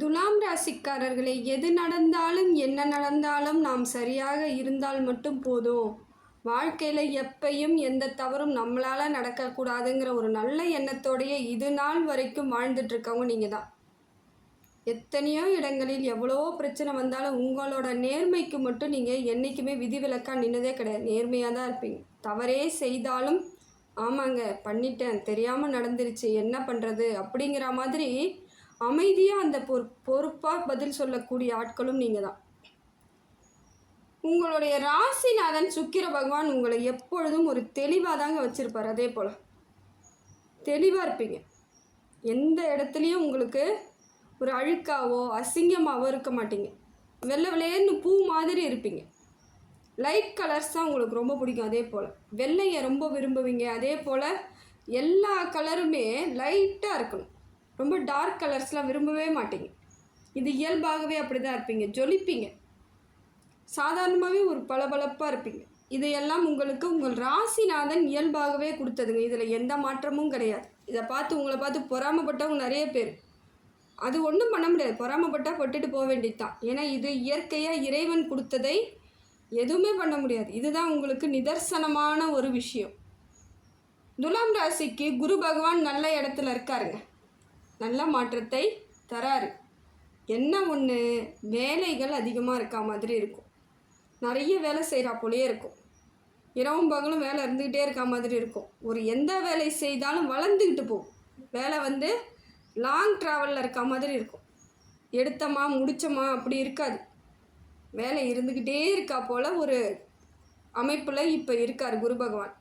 துலாம் ராசிக்காரர்களே எது நடந்தாலும் என்ன நடந்தாலும் நாம் சரியாக இருந்தால் மட்டும் போதும். வாழ்க்கையில் எப்பையும் எந்த தவறும் நம்மளால் நடக்கக்கூடாதுங்கிற ஒரு நல்ல எண்ணத்தோடைய இது நாள் வரைக்கும் வாழ்ந்துட்டுருக்கவங்க நீங்கள் தான் எத்தனையோ இடங்களில் எவ்வளோ பிரச்சனை வந்தாலும் உங்களோட நேர்மைக்கு மட்டும் நீங்கள் என்றைக்குமே விதிவிலக்காக நின்னதே கிடையாது. நேர்மையாக தான் இருப்பீங்க. தவறே செய்தாலும் ஆமாங்க பண்ணிட்டேன் தெரியாமல் நடந்துருச்சு என்ன பண்ணுறது அப்படிங்கிற மாதிரி அமைதியாக அந்த பொறு பொறுப்பாக பதில் சொல்லக்கூடிய ஆட்களும் நீங்கள் தான் உங்களுடைய ராசிநாதன் சுக்கிர பகவான் உங்களை எப்பொழுதும் ஒரு தெளிவாக தாங்க வச்சுருப்பார் அதே போல். தெளிவாக இருப்பீங்க. எந்த இடத்துலையும் உங்களுக்கு ஒரு அழுக்காவோ அசிங்கமாகவோ இருக்க மாட்டீங்க. வெள்ளை வெள்ளையன்னு பூ மாதிரி இருப்பீங்க. லைட் கலர்ஸ் தான் உங்களுக்கு ரொம்ப பிடிக்கும் அதே போல். வெள்ளையை ரொம்ப விரும்புவீங்க அதே போல் எல்லா கலருமே லைட்டாக இருக்கணும். ரொம்ப டார்க் கலர்ஸ்லாம் விரும்பவே மாட்டீங்க. இது இயல்பாகவே அப்படி தான் இருப்பீங்க. ஜொலிப்பீங்க. சாதாரணமாகவே ஒரு பளபளப்பாக இருப்பீங்க. இதையெல்லாம் உங்களுக்கு உங்கள் ராசிநாதன் இயல்பாகவே கொடுத்ததுங்க. இதில் எந்த மாற்றமும் கிடையாது. இதை பார்த்து உங்களை பார்த்து பொறாமப்பட்டவங்க நிறைய பேர். அது ஒன்றும் பண்ண முடியாது. பொறாமப்பட்டால் பட்டுட்டு போக வேண்டியது தான் ஏன்னா இது இயற்கையாக இறைவன் கொடுத்ததை எதுவுமே பண்ண முடியாது. இதுதான் உங்களுக்கு நிதர்சனமான ஒரு விஷயம். துலாம் ராசிக்கு குரு பகவான் நல்ல இடத்துல இருக்காருங்க. நல்ல மாற்றத்தை தராரு. என்ன ஒன்று வேலைகள் அதிகமாக இருக்கா மாதிரி இருக்கும். நிறைய வேலை செய்கிறா போலேயே இருக்கும். இரவும் பகலும் வேலை இருந்துக்கிட்டே இருக்கா மாதிரி இருக்கும். ஒரு எந்த வேலை செய்தாலும் வளர்ந்துக்கிட்டு போகும். வேலை வந்து லாங் ட்ராவலில் இருக்கா மாதிரி இருக்கும். எடுத்தமா முடிச்சோமா அப்படி இருக்காது. வேலை இருந்துக்கிட்டே இருக்கா போல் ஒரு அமைப்பில் இப்போ இருக்கார் குரு பகவான்.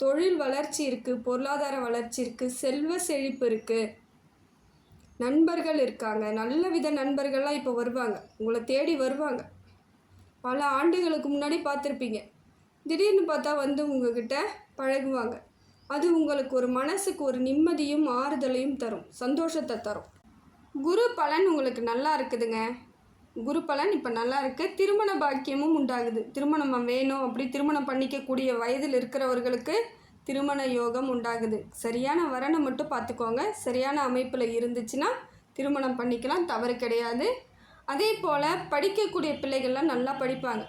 தொழில் வளர்ச்சி இருக்குது பொருளாதார வளர்ச்சி இருக்குது செல்வ செழிப்பு இருக்குது நண்பர்கள் இருக்காங்க. நல்ல வித நண்பர்கள்லாம் இப்போ வருவாங்க. உங்களை தேடி வருவாங்க. பல ஆண்டுகளுக்கு முன்னாடி பார்த்துருப்பீங்க. திடீர்னு பார்த்தா வந்து உங்ககிட்ட பழகுவாங்க. அது உங்களுக்கு ஒரு மனசுக்கு ஒரு நிம்மதியும் ஆறுதலையும் தரும். சந்தோஷத்தை தரும். குரு பலன் உங்களுக்கு நல்லா இருக்குதுங்க. குரு பலன் இப்போ நல்லா இருக்குது திருமண பாக்கியமும் உண்டாகுது. திருமணம் வேணும் அப்படி திருமணம் பண்ணிக்கக்கூடிய வயதில் இருக்கிறவர்களுக்கு திருமண யோகம் உண்டாகுது. சரியான வரனை மட்டும் பார்த்துக்கோங்க. சரியான அமைப்பில் இருந்துச்சுன்னா திருமணம் பண்ணிக்கலாம். தவறு கிடையாது. அதே போல் படிக்கக்கூடிய பிள்ளைகள்லாம் நல்லா படிப்பாங்க.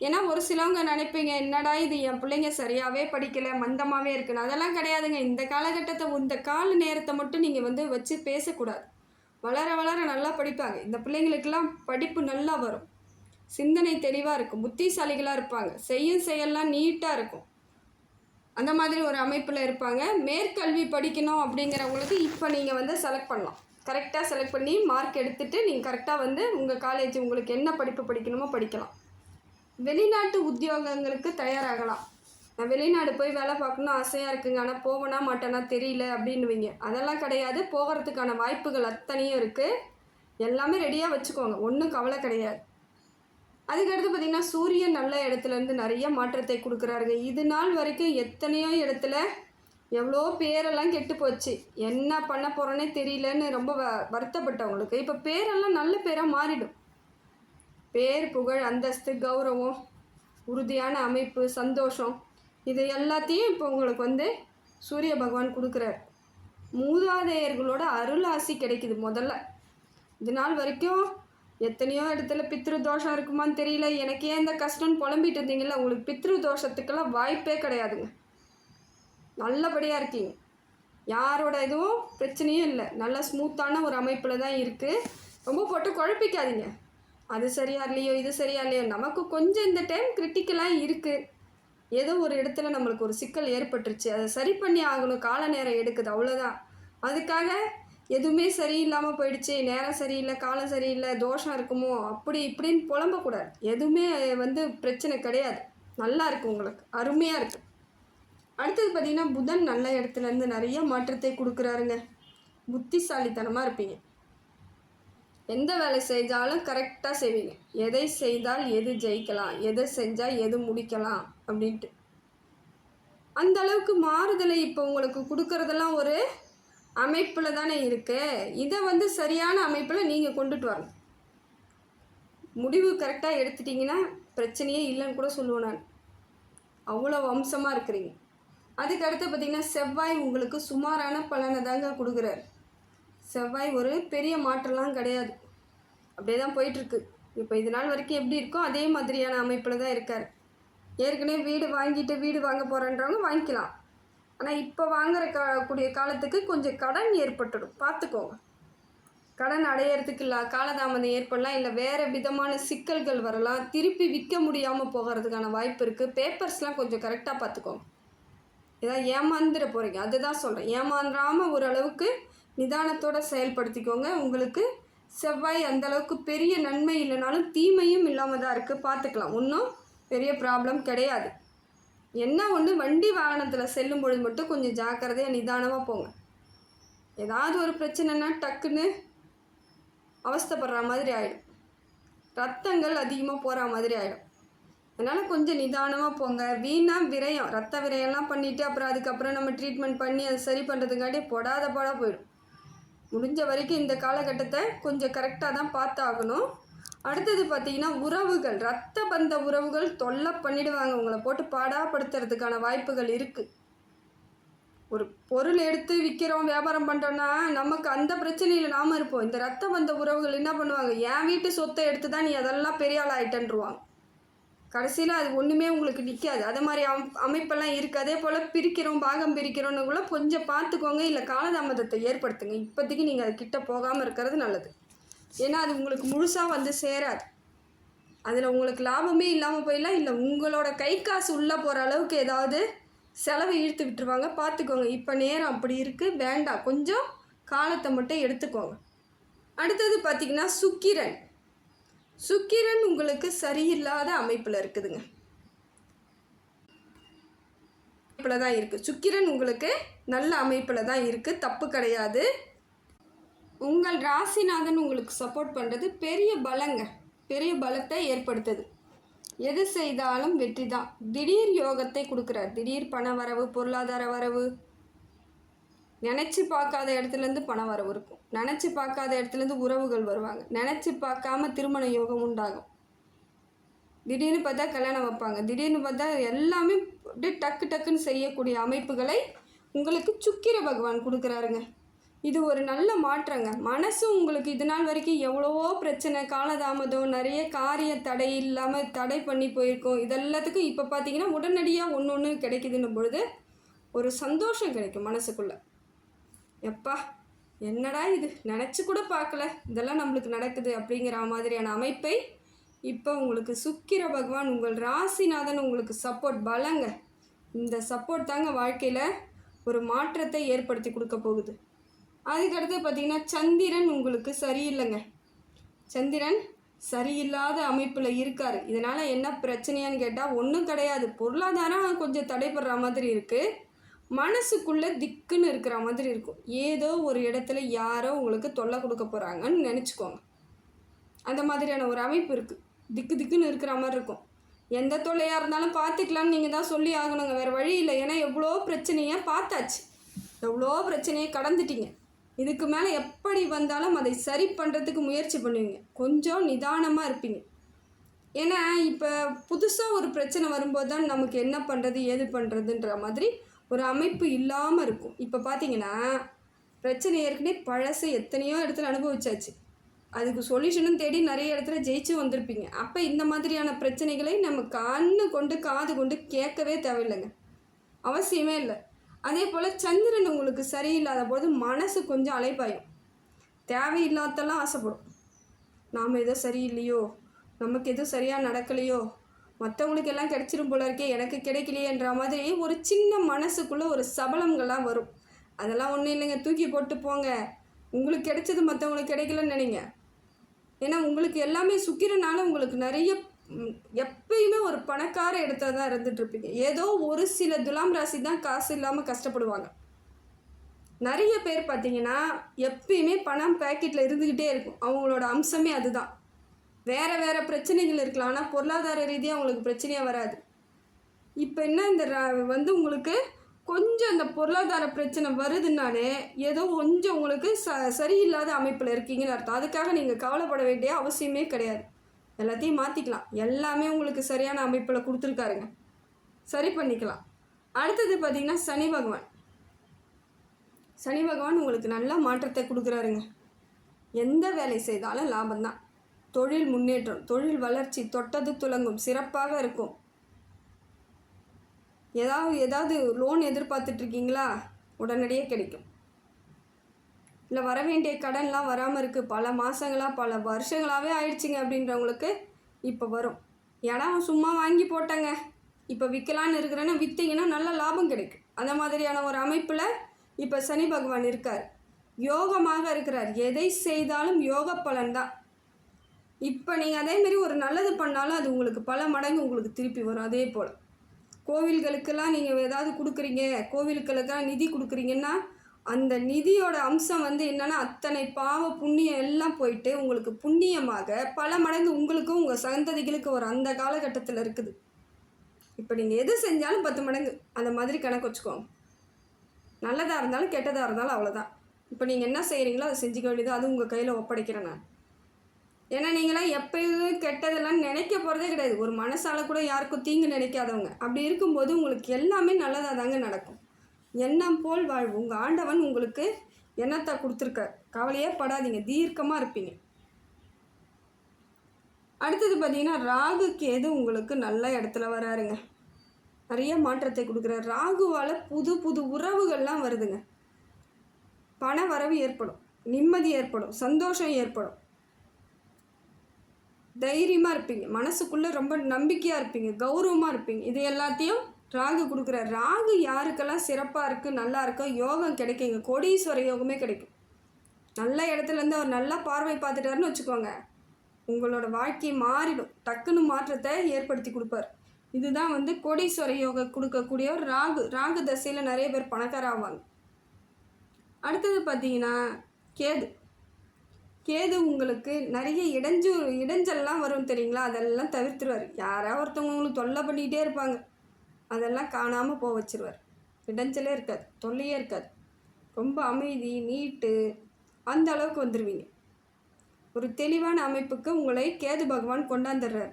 ஏன்னா ஒரு சிலவங்க நினைப்பீங்க என்னடா இது? என் பிள்ளைங்க சரியாகவே படிக்கலை மந்தமாகவே இருக்குன்னு. அதெல்லாம் கிடையாதுங்க. இந்த காலகட்டத்தை இந்த கால நேரத்தை மட்டும் நீங்கள் வந்து வச்சு பேசக்கூடாது. வளர வளர நல்லா படிப்பாங்க. இந்த பிள்ளைங்களுக்கெல்லாம் படிப்பு நல்லா வரும். சிந்தனை தெளிவாக இருக்கும். புத்திசாலிகளாக இருப்பாங்க. செய்யும் செயல்லாம் நீட்டாக இருக்கும். அந்த மாதிரி ஒரு அமைப்பில் இருப்பாங்க. மேற்கல்வி படிக்கணும் அப்படிங்கிறவங்களுக்கு இப்போ நீங்கள் வந்து செலக்ட் பண்ணலாம். கரெக்டாக செலக்ட் பண்ணி மார்க் எடுத்துகிட்டு நீங்கள் கரெக்டாக வந்து உங்கள் காலேஜ் உங்களுக்கு என்ன படிப்பு படிக்கணுமோ படிக்கலாம். வெளிநாட்டு உத்தியோகங்களுக்கு தயாராகலாம். நான் வெளிநாடு போய் வேலை பார்க்கணும் ஆசையாக இருக்குங்க. ஆனால் போவேனா மாட்டேனா தெரியல அப்படின்னுவீங்க. அதெல்லாம் கிடையாது. போகிறதுக்கான வாய்ப்புகள் அத்தனையும் இருக்குது எல்லாமே ரெடியாக வச்சுக்கோங்க. ஒன்றும் கவலை கிடையாது. அதுக்கடுத்து பார்த்திங்கன்னா சூரியன் நல்ல இடத்துலேருந்து நிறைய மாற்றத்தை கொடுக்குறாருங்க. இது நாள் வரைக்கும் எத்தனையோ இடத்துல எவ்வளோ பேரெல்லாம் கெட்டு போச்சு. என்ன பண்ண போகிறோன்னே தெரியலன்னு ரொம்ப வ வருத்தப்பட்டவங்களுக்கு. இப்போ பேரெல்லாம் நல்ல பேராக மாறிடும். பேர் புகழ் அந்தஸ்து கௌரவம் உறுதியான அமைப்பு சந்தோஷம் இது எல்லாத்தையும் இப்போ உங்களுக்கு வந்து சூரிய பகவான் கொடுக்குறார். மூதாதையர்களோட அருள் ஆசி கிடைக்குது முதல்ல. இது நாள் வரைக்கும் எத்தனையோ இடத்துல பித்ரு தோஷம் இருக்குமான்னு தெரியல. எனக்கே இந்த கஷ்டம்னு புலம்பிட்டு இருந்தீங்கல்ல உங்களுக்கு பித்ரு தோஷத்துக்கெல்லாம் வாய்ப்பே கிடையாதுங்க. நல்லபடியாக இருக்கீங்க. யாரோட இதுவும் பிரச்சனையும் இல்லை. நல்ல ஸ்மூத்தான ஒரு அமைப்பில் தான் இருக்குது ரொம்ப போட்டு குழப்பிக்காதீங்க. அது சரியா இல்லையோ இது சரியா இல்லையோ நமக்கு கொஞ்சம் இந்த டைம் கிரிட்டிக்கலாக இருக்குது ஏதோ ஒரு இடத்துல நம்மளுக்கு ஒரு சிக்கல் ஏற்பட்டுருச்சு. அதை சரி பண்ணி ஆகணும். கால நேரம் எடுக்குது. அவ்வளோதான் அதுக்காக எதுவுமே சரியில்லாமல் போயிடுச்சு நேரம் சரியில்லை காலம் சரியில்லை தோஷம் இருக்குமோ அப்படி இப்படின்னு புலம்பக்கூடாது. எதுவுமே வந்து பிரச்சனை கிடையாது. நல்லா இருக்குது உங்களுக்கு. அருமையாக இருக்குது அடுத்தது பார்த்திங்கன்னா புதன் நல்ல இடத்துலேருந்து நிறைய மாற்றத்தை கொடுக்குறாருங்க. புத்திசாலித்தனமாக இருப்பீங்க. எந்த வேலை செஞ்சாலும் கரெக்டாக செய்வீங்க. எதை செய்தால் எது ஜெயிக்கலாம் எதை செஞ்சால் எது முடிக்கலாம் அப்படின்ட்டு. அந்த அளவுக்கு மாறுதலை இப்போ உங்களுக்கு கொடுக்கறதெல்லாம் ஒரு அமைப்பில் தானே இருக்கு. இதை வந்து சரியான அமைப்பில் நீங்கள் கொண்டுட்டு வரணும் முடிவு கரெக்டாக எடுத்துட்டிங்கன்னா பிரச்சனையே இல்லைன்னு கூட சொல்லுவேன் நான். அவ்வளோ வம்சமாக இருக்கிறீங்க. அதுக்கு அடுத்து பார்த்திங்கன்னா செவ்வாய் உங்களுக்கு சுமாரான பலனை தாங்க கொடுக்குறாரு. செவ்வாய் ஒரு பெரிய மாற்றம்லாம் கிடையாது. அப்படியே தான் போயிட்டுருக்கு. இப்போ இது நாள் வரைக்கும் எப்படி இருக்கோ அதே மாதிரியான அமைப்பில் தான் இருக்கார். ஏற்கனவே வீடு வாங்கிட்டு வீடு வாங்க போகிறேன்றவங்க வாங்கிக்கலாம். ஆனால் இப்போ வாங்குற கா கூடிய காலத்துக்கு கொஞ்சம் கடன் ஏற்பட்டுடும். பார்த்துக்கோங்க கடன் அடையிறதுக்கு இல்லை காலதாமதம் ஏற்படலாம் இல்லை வேறு விதமான சிக்கல்கள் வரலாம். திருப்பி விற்க முடியாமல் போகிறதுக்கான வாய்ப்பு இருக்குது பேப்பர்ஸ்லாம் கொஞ்சம் கரெக்டாக பார்த்துக்கோங்க ஏதாவது ஏமாந்துட போகிறீங்க அதுதான் சொல்கிறேன் ஏமாந்துடாமல் ஓரளவுக்கு நிதானத்தோடு செயல்படுத்திக்கோங்க. உங்களுக்கு செவ்வாய் அந்தளவுக்கு பெரிய நன்மை இல்லைனாலும் தீமையும் இல்லாமல் தான் இருக்குது பார்த்துக்கலாம் ஒன்றும் பெரிய ப்ராப்ளம் கிடையாது. என்ன ஒன்று வண்டி வாகனத்தில் செல்லும் பொழுது மட்டும் கொஞ்சம் ஜாக்கிரதையாக நிதானமாக போங்க. ஏதாவது ஒரு பிரச்சனைனா டக்குன்னு அவஸ்தப்படுற மாதிரி ஆகிடும் ரத்தங்கள் அதிகமாக போகிற மாதிரி ஆகிடும் அதனால் கொஞ்சம் நிதானமாக போங்க. வீணாக விரயம். ரத்த விரயம்லாம் பண்ணிவிட்டு அப்புறம் அதுக்கப்புறம் நம்ம ட்ரீட்மெண்ட் பண்ணி அதை சரி பண்ணுறதுக்காட்டி பொடாத போட போயிடும். முடிஞ்ச வரைக்கும் இந்த காலகட்டத்தை கொஞ்சம் கரெக்டாக தான் பார்த்தாகணும். அடுத்தது பார்த்தீங்கன்னா உறவுகள். ரத்த பந்த உறவுகள் தொல்லை பண்ணிடுவாங்க. உங்களை போட்டு பாடாப்படுத்துறதுக்கான வாய்ப்புகள் இருக்குது ஒரு பொருள் எடுத்து விற்கிறோம் வியாபாரம் பண்ணுறோன்னா நமக்கு அந்த பிரச்சனையில் நாம் இருப்போம். இந்த ரத்த பந்த உறவுகள் என்ன பண்ணுவாங்க? என் வீட்டு சொத்தை எடுத்து தான் நீ அதெல்லாம் பெரிய ஆள் ஆகிட்டன்ருவாங்க கடைசியில் அது ஒன்றுமே உங்களுக்கு நிற்காது அதே மாதிரி அம் அமைப்பெல்லாம் இருக்குது அதே போல் பிரிக்கிறோம் பாகம் பிரிக்கிறோன்னு கூட கொஞ்சம் பார்த்துக்கோங்க. இல்லை காலதாமதத்தை ஏற்படுத்துங்க. இப்போதைக்கு நீங்கள் அது கிட்ட போகாமல் இருக்கிறது நல்லது. ஏன்னா அது உங்களுக்கு முழுசாக வந்து சேராது. அதில் உங்களுக்கு லாபமே இல்லாமல் போயிடலாம். இல்லை உங்களோட கை காசு உள்ளே போகிற அளவுக்கு ஏதாவது செலவு இழுத்து விட்டுருவாங்க. பார்த்துக்கோங்க இப்போ நேரம் அப்படி இருக்குது வேண்டாம். கொஞ்சம் காலத்தை மட்டும் எடுத்துக்கோங்க. அடுத்தது பார்த்திங்கன்னா சுக்கிரன். சுக்கிரன் உங்களுக்கு சரியில்லாத அமைப்பில் இருக்குதுங்க. அமைப்பில் தான் இருக்குது சுக்கிரன் உங்களுக்கு நல்ல அமைப்பில் தான் இருக்குது தப்பு கிடையாது. உங்கள் ராசிநாதன் உங்களுக்கு சப்போர்ட் பண்ணுறது பெரிய பலங்க. பெரிய பலத்தை ஏற்படுத்துது. எது செய்தாலும் வெற்றி தான். திடீர் யோகத்தை கொடுக்குறார். திடீர் பண வரவு பொருளாதார வரவு. நினச்சி பார்க்காத இடத்துலேருந்து பண வரவு இருக்கும். நினச்சி பார்க்காத இடத்துலேருந்து உறவுகள் வருவாங்க. நினச்சி பார்க்காம திருமண யோகம் உண்டாகும். திடீர்னு பார்த்தா கல்யாணம் வைப்பாங்க. திடீர்னு பார்த்தா எல்லாமே அப்படியே டக்கு டக்குன்னு செய்யக்கூடிய அமைப்புகளை உங்களுக்கு சுக்கிர பகவான் கொடுக்குறாருங்க. இது ஒரு நல்ல மாற்றங்க. மனசு உங்களுக்கு இது நாள் வரைக்கும் எவ்வளவோ பிரச்சனை காலதாமதம் நிறைய காரிய தடை இல்லாமல் தடை பண்ணி போயிருக்கோம். இதெல்லாத்துக்கும் இப்போ பார்த்தீங்கன்னா உடனடியாக ஒன்று ஒன்று கிடைக்குதுன்னும் பொழுது ஒரு சந்தோஷம் கிடைக்கும் மனசுக்குள்ளே. எப்பா என்னடா இது? நினச்சி கூட பார்க்கல. இதெல்லாம் நம்மளுக்கு நடக்குது அப்படிங்கிற மாதிரியான அமைப்பை இப்போ உங்களுக்கு சுக்கிர பகவான் உங்கள் ராசிநாதன் உங்களுக்கு சப்போர்ட் பலங்க. இந்த சப்போர்ட் தாங்க வாழ்க்கையில் ஒரு மாற்றத்தை ஏற்படுத்தி கொடுக்க போகுது. அதுக்கடுத்து பார்த்தீங்கன்னா சந்திரன் உங்களுக்கு சரியில்லைங்க. சந்திரன் சரியில்லாத அமைப்பில் இருக்கார். இதனால் என்ன பிரச்சனையான்னு கேட்டால் ஒன்றும் கிடையாது. பொருளாதாரம் கொஞ்சம் தடைப்படுற மாதிரி இருக்குது மனசுக்குள்ளே திக்குன்னு இருக்கிற மாதிரி இருக்கும். ஏதோ ஒரு இடத்துல யாரோ உங்களுக்கு தொல்லை கொடுக்க போகிறாங்கன்னு நினச்சிக்கோங்க. அந்த மாதிரியான ஒரு அமைப்பு இருக்குது திக்கு திக்குன்னு இருக்கிற மாதிரி இருக்கும். எந்த தொல்லையாக இருந்தாலும் பார்த்துக்கலாம்னு நீங்கள் தான் சொல்லி ஆகணுங்க. வேறு வழி இல்லை. ஏன்னா எவ்வளோ பிரச்சனையை பார்த்தாச்சு. எவ்வளோ பிரச்சனையை கடந்துட்டீங்க. இதுக்கு மேலே எப்படி வந்தாலும் அதை சரி பண்ணுறதுக்கு முயற்சி பண்ணுவீங்க. கொஞ்சம் நிதானமாக இருப்பீங்க. ஏன்னா இப்போ புதுசாக ஒரு பிரச்சனை வரும்போது தான் நமக்கு என்ன பண்ணுறது ஏது பண்ணுறதுன்ற மாதிரி ஒரு அமைப்பு இல்லாமல் இருக்கும். இப்போ பார்த்தீங்கன்னா பிரச்சனை ஏற்கனவே பழசு எத்தனையோ இடத்துல அனுபவிச்சாச்சு. அதுக்கு சொல்யூஷனும் தேடி நிறைய இடத்துல ஜெயிச்சு வந்திருப்பீங்க. அப்போ இந்த மாதிரியான பிரச்சனைகளை நம்ம கண்ணு கொண்டு காது கொண்டு கேட்கவே தேவையில்லைங்க. அவசியமே இல்லை. அதே போல் சந்திரன் உங்களுக்கு சரியில்லாத போது மனசு கொஞ்சம் அலைப்பாயும். தேவையில்லாதெல்லாம் ஆசைப்படும். நாம் எதோ சரியில்லையோ நமக்கு எதுவும் சரியாக நடக்கலையோ மற்றவங்களுக்கு எல்லாம் கிடைச்சிரும் போல இருக்கே எனக்கு கிடைக்கலையேன்ற மாதிரி ஒரு சின்ன மனசுக்குள்ளே ஒரு சபலங்கள்லாம் வரும். அதெல்லாம் ஒன்றும் இல்லைங்க. தூக்கி போட்டு போங்க. உங்களுக்கு கிடைச்சது மற்றவங்களுக்கு கிடைக்கலன்னு நினைங்க. ஏன்னா உங்களுக்கு எல்லாமே சுக்கிரனால உங்களுக்கு நிறைய எப்பயுமே ஒரு பணக்கார இடத்துல தான் இருந்துட்டுருப்பீங்க. ஏதோ ஒரு சில துலாம் ராசி தான் காசு இல்லாமல் கஷ்டப்படுவாங்க. நிறைய பேர் பார்த்தீங்கன்னா எப்பயுமே பணம் பேக்கெட்டில் இருந்துக்கிட்டே இருக்கும். அவங்களோட அம்சமே அதுதான். வேறு வேறு பிரச்சனைகள் இருக்கலாம். ஆனால் பொருளாதார ரீதியாக அவங்களுக்கு பிரச்சனையாக வராது. இப்போ என்ன இந்த வந்து உங்களுக்கு கொஞ்சம் இந்த பொருளாதார பிரச்சனை வருதுனாலே ஏதோ கொஞ்சம் உங்களுக்கு ச சரியில்லாத அமைப்பில் இருக்கீங்கன்னு அர்த்தம். அதுக்காக நீங்கள் கவலைப்பட வேண்டிய அவசியமே கிடையாது. எல்லாத்தையும் மாற்றிக்கலாம் எல்லாமே உங்களுக்கு சரியான அமைப்பில் கொடுத்துருக்காருங்க. சரி பண்ணிக்கலாம். அடுத்தது பார்த்திங்கன்னா சனி பகவான். சனி பகவான் உங்களுக்கு நல்ல மாற்றத்தை கொடுக்குறாருங்க. எந்த வேலை செய்தாலும் லாபம்தான். தொழில் முன்னேற்றம் தொழில் வளர்ச்சி தொட்டது துலங்கும் சிறப்பாக இருக்கும். ஏதாவது ஏதாவது லோன் எதிர்பார்த்துட்ருக்கீங்களா உடனடியே கிடைக்கும். இல்லை வர வேண்டிய கடன்லாம் வராமல் இருக்குது பல மாதங்களாக பல வருஷங்களாகவே ஆயிடுச்சுங்க அப்படின்றவங்களுக்கு இப்போ வரும். இடம் சும்மா வாங்கி போட்டேங்க. இப்போ விற்கலான்னு இருக்கிறேன்னா விற்றீங்கன்னா நல்ல லாபம் கிடைக்கும். அந்த மாதிரியான ஒரு அமைப்பில் இப்போ சனி பகவான் இருக்கார். யோகமாக இருக்கிறார். எதை செய்தாலும் யோக பலன் தான். இப்போ நீங்கள் அதேமாரி ஒரு நல்லது பண்ணாலும் அது உங்களுக்கு பல மடங்கு உங்களுக்கு திருப்பி வரும். அதே போல் கோவில்களுக்கெல்லாம் நீங்கள் ஏதாவது கொடுக்குறீங்க கோவிலுக்களுக்கெல்லாம் நிதி கொடுக்குறீங்கன்னா அந்த நிதியோட அம்சம் வந்து என்னென்னா அத்தனை பாவ புண்ணியம் எல்லாம் போயிட்டு உங்களுக்கு புண்ணியமாக பல மடங்கு உங்களுக்கும் உங்கள் சந்ததிகளுக்கு ஒரு அந்த காலகட்டத்தில் இருக்குது. இப்போ நீங்கள் எது செஞ்சாலும் பத்து மடங்கு. அந்த மாதிரி கணக்கு வச்சுக்கோங்க. நல்லதாக இருந்தாலும் கெட்டதாக இருந்தாலும் அவ்வளோதான் இப்போ நீங்கள் என்ன செய்கிறீங்களோ அதை செஞ்சுக்க வேண்டியது அது உங்கள் கையில் ஒப்படைக்கிறேன் நான். ஏன்னா நீங்களாம் எப்பயும் கெட்டதெல்லாம் நினைக்க போகிறதே கிடையாது. ஒரு மனசால கூட யாருக்கும் தீங்கு நினைக்காதவங்க. அப்படி இருக்கும்போது உங்களுக்கு எல்லாமே நல்லதாக தாங்க நடக்கும். எண்ணம் போல் வாழ்வு. உங்கள் ஆண்டவன் உங்களுக்கு எண்ணத்தை கொடுத்துருக்க. கவலையே படாதீங்க. தீர்க்கமாக இருப்பீங்க. அடுத்தது பார்த்தீங்கன்னா ராகு கேது உங்களுக்கு நல்ல இடத்துல வராருங்க. நிறைய மாற்றத்தை கொடுக்குறாரு. ராகுவால் புது புது உறவுகள்லாம் வருதுங்க. பண வரவு ஏற்படும். நிம்மதி ஏற்படும். சந்தோஷம் ஏற்படும். தைரியமாக இருப்பீங்க. மனசுக்குள்ளே ரொம்ப நம்பிக்கையாக இருப்பீங்க. கௌரவமாக இருப்பீங்க. இது எல்லாத்தையும் ராகு கொடுக்குற ராகு யாருக்கெல்லாம் சிறப்பாக இருக்குது நல்லா இருக்கோ யோகம் கிடைக்குங்க கோடீஸ்வர யோகமே கிடைக்கும். நல்ல இடத்துலேருந்து அவர் நல்லா பார்வை பார்த்துட்டாருன்னு வச்சுக்கோங்க. உங்களோட வாழ்க்கை மாறிடும். டக்குன்னு மாற்றத்தை ஏற்படுத்தி கொடுப்பார். இதுதான் வந்து கோடீஸ்வர யோக கொடுக்கக்கூடிய ஒரு ராகு. ராகு தசையில் நிறைய பேர் பணக்கார ஆவாங்க. அடுத்தது பார்த்தீங்கன்னா கேது. கேது உங்களுக்கு நிறைய இடைஞ்சு இடைஞ்சல்லாம் வரும் தெரியுங்களா? அதெல்லாம் தவிர்த்துருவார். யாராவது ஒருத்தவங்க உங்களுக்கு தொல்லை பண்ணிக்கிட்டே இருப்பாங்க. அதெல்லாம் காணாமல் போக வச்சிருவார். இடைஞ்சலே இருக்காது தொல்லையே இருக்காது. ரொம்ப அமைதி நீட்டு அந்த அளவுக்கு வந்துடுவீங்க ஒரு தெளிவான அமைப்புக்கு உங்களை கேது பகவான் கொண்டாந்துடுறார்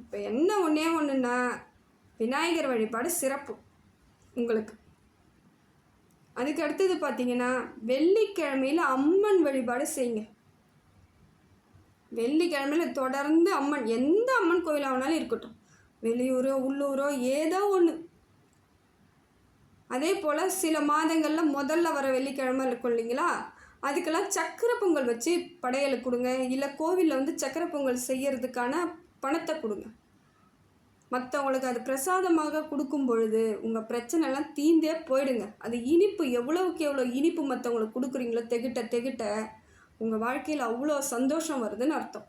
இப்போ என்ன ஒன்றே ஒன்றுன்னா விநாயகர் வழிபாடு சிறப்பு உங்களுக்கு. அதுக்கு அடுத்தது பார்த்தீங்கன்னா வெள்ளிக்கிழமையில் அம்மன் வழிபாடு செய்யுங்க. வெள்ளிக்கிழமையில தொடர்ந்து அம்மன் எந்த அம்மன் கோயிலாகனாலும் இருக்கட்டும். வெளியூரோ உள்ளூரோ ஏதோ ஒன்று அதே போல் சில மாதங்களில் முதல்ல வர வெள்ளிக்கிழமை இருக்கும் இல்லைங்களா? அதுக்கெல்லாம் சக்கரை பொங்கல் வச்சு படையல் கொடுங்க. இல்லை கோவிலில் வந்து சக்கரை பொங்கல் செய்கிறதுக்கான பணத்தை கொடுங்க. மற்றவங்களுக்கு அது பிரசாதமாக கொடுக்கும் பொழுது உங்கள் பிரச்சனைலாம் தீந்தே போயிடுங்க. அது இனிப்பு எவ்வளவுக்கு எவ்வளோ இனிப்பு மற்றவங்களுக்கு கொடுக்குறீங்களோ தெகிட்ட தெகிட்ட உங்கள் வாழ்க்கையில் அவ்வளோ சந்தோஷம் வருதுன்னு அர்த்தம்.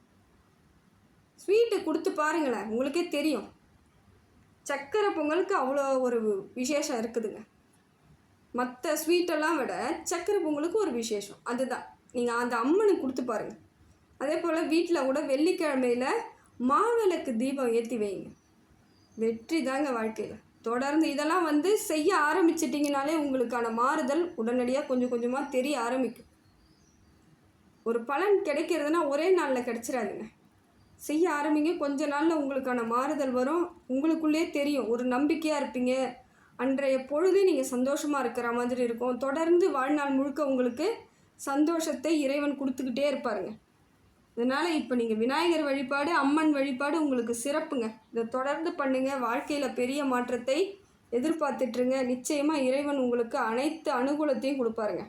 ஸ்வீட்டு கொடுத்து பாருங்களேன் உங்களுக்கே தெரியும். சக்கரை பொங்கலுக்கு அவ்வளோ ஒரு விசேஷம் இருக்குதுங்க. மற்ற ஸ்வீட்டெல்லாம் விட சக்கரை பொங்கலுக்கு ஒரு விசேஷம். அதுதான். நீங்கள் அந்த அம்மனுக்கு கொடுத்து பாருங்கள் அதே போல் வீட்டில் கூட வெள்ளிக்கிழமையில் மாவிளக்கு தீபம் ஏற்றி வைங்க. வெற்றி தாங்க வாழ்க்கையில். தொடர்ந்து இதெல்லாம் வந்து செய்ய ஆரம்பிச்சிட்டிங்கனாலே உங்களுக்கான மாறுதல் உடனடியாக கொஞ்சம் கொஞ்சமாக தெரிய ஆரம்பிக்கும். ஒரு பலன் கிடைக்கிறதுனா ஒரே நாளில் கிடச்சிடாதுங்க செய்ய ஆரம்பிங்க. கொஞ்ச நாளில் உங்களுக்கான மாறுதல் வரும். உங்களுக்குள்ளே தெரியும். ஒரு நம்பிக்கையாக இருப்பீங்க. அன்றைய பொழுது நீங்கள் சந்தோஷமாக இருக்கிற மாதிரி இருக்கும். தொடர்ந்து வாழ்நாள் முழுக்க உங்களுக்கு சந்தோஷத்தை இறைவன் கொடுத்துக்கிட்டே இருப்பாருங்க. இதனால் இப்போ நீங்கள் விநாயகர் வழிபாடு அம்மன் வழிபாடு உங்களுக்கு சிறப்புங்க. இதை தொடர்ந்து பண்ணுங்கள் வாழ்க்கையில் பெரிய மாற்றத்தை எதிர்பார்த்துட்ருங்க நிச்சயமாக இறைவன் உங்களுக்கு அனைத்து அனுகூலத்தையும் கொடுப்பாருங்க.